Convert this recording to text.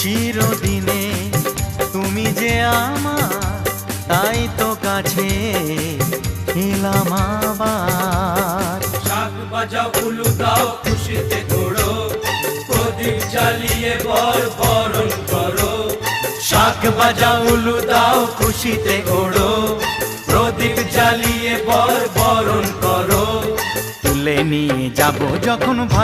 চিরদিনে। তুমি যে আমার, তাই তো কাছে এলাম আবার। শাক উলু দাও, খুশিতে ঘোড়ো প্রদীপ জ্বালিয়ে বর বরণ করো। শাক বাজা উলু দাও, খুশিতে ওড়ো প্রদীপ জ্বালিয়ে বর বরণ করো। তুলে নিয়ে যাব যখন ভালো